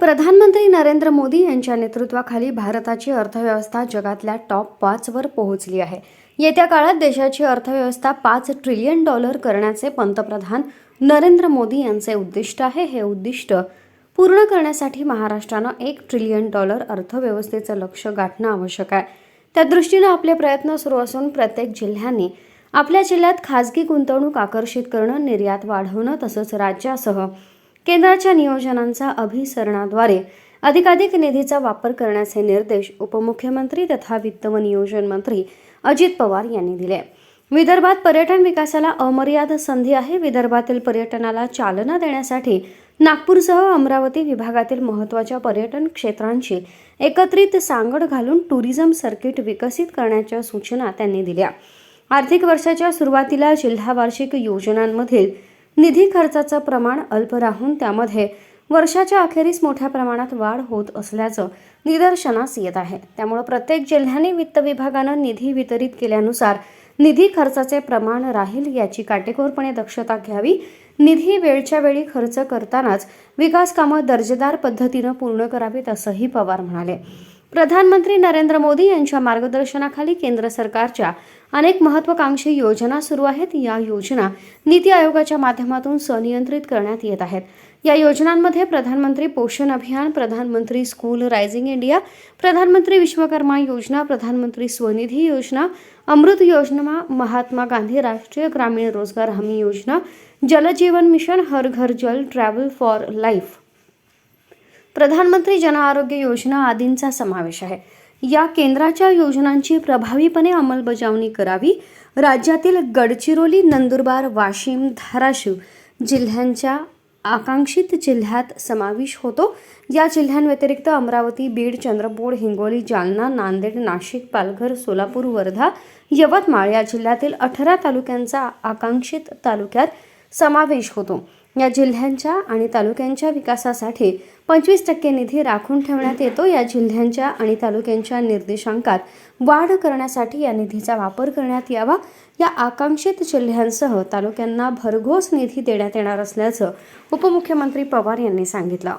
प्रधानमंत्री नरेंद्र मोदी यांच्या नेतृत्वाखाली भारताची अर्थव्यवस्था जगातल्या टॉप पाचवर पोहोचली आहे. येत्या काळात देशाची अर्थव्यवस्था पाच ट्रिलियन डॉलर करण्याचे पंतप्रधान नरेंद्र मोदी यांचे उद्दिष्ट आहे. हे उद्दिष्ट पूर्ण करण्यासाठी महाराष्ट्रानं एक ट्रिलियन डॉलर अर्थव्यवस्थेचं लक्ष गाठणं आवश्यक आहे. त्या दृष्टीनं आपले प्रयत्न सुरू असून प्रत्येक जिल्ह्यांनी आपल्या जिल्ह्यात खाजगी गुंतवणूक आकर्षित करणं निर्यात वाढवणं तसंच राज्यासह केंद्राच्या नियोजनांचा अभिसरणाद्वारे अधिकाधिक निधीचा वापर करण्याचे निर्देश उपमुख्यमंत्री तथा वित्त व नियोजन मंत्री अजित पवार यांनी दिले. विदर्भात पर्यटन विकासाला अमर्याद संधी आहे. विदर्भातील पर्यटनाला चालना देण्यासाठी नागपूरसह अमरावती विभागातील महत्त्वाच्या पर्यटन क्षेत्रांची एकत्रित सांगड घालून टुरिझम सर्किट विकसित करण्याच्या सूचना त्यांनी दिल्या. आर्थिक वर्षाच्या सुरुवातीला जिल्हा वार्षिक योजनांमधील निधी खर्चाचं प्रमाण अल्प राहून त्यामध्ये वर्षाच्या अखेरीस मोठ्या प्रमाणात वाढ होत असल्याचं निदर्शनास येत आहे. त्यामुळे प्रत्येक जिल्ह्याने वित्त विभागानं निधी वितरित केल्यानुसार निधी खर्चाचे प्रमाण राहील याची काटेकोरपणे दक्षता घ्यावी निधी वेळच्या वेळी खर्च करतानाच विकास कामं दर्जेदार पद्धतीनं पूर्ण करावीत असंही पवार म्हणाले. प्रधानमंत्री नरेंद्र मोदी यांच्या मार्गदर्शनाखाली केंद्र सरकारच्या अनेक महत्वाकांक्षी योजना सुरू आहेत. या योजना नीती आयोगाच्या माध्यमातून सनियंत्रित करण्यात येत आहेत. या योजनांमध्ये प्रधानमंत्री पोषण अभियान प्रधानमंत्री स्कूल रायझिंग इंडिया प्रधानमंत्री विश्वकर्मा योजना प्रधानमंत्री स्वनिधी योजना अमृत योजना महात्मा गांधी राष्ट्रीय ग्रामीण रोजगार हमी योजना जलजीवन मिशन हर घर जल ट्रॅव्हल फॉर लाईफ प्रधानमंत्री जन आरोग्य योजना आदींचा समावेश आहे. या केंद्राच्या योजनांची प्रभावीपणे अंमलबजावणी करावी. राज्यातील गडचिरोली नंदुरबार वाशिम धाराशिव जिल्ह्यांच्या आकांक्षित जिल्ह्यात समावेश होतो. या जिल्ह्यांव्यतिरिक्त अमरावती बीड चंद्रपूर हिंगोली जालना नांदेड नाशिक पालघर सोलापूर वर्धा यवतमाळ या जिल्ह्यातील अठरा तालुक्यांचा आकांक्षित तालुक्यात समावेश होतो. या जिल्ह्यांच्या आणि तालुक्यांच्या विकासासाठी पंचवीस टक्के निधी राखून ठेवण्यात येतो. या जिल्ह्यांच्या आणि तालुक्यांच्या निर्देशांकात वाढ करण्यासाठी या निधीचा वापर करण्यात यावा. या आकांक्षित जिल्ह्यांसह तालुक्यांना भरघोस निधी देण्यात येणार असल्याचं उपमुख्यमंत्री पवार यांनी सांगितलं.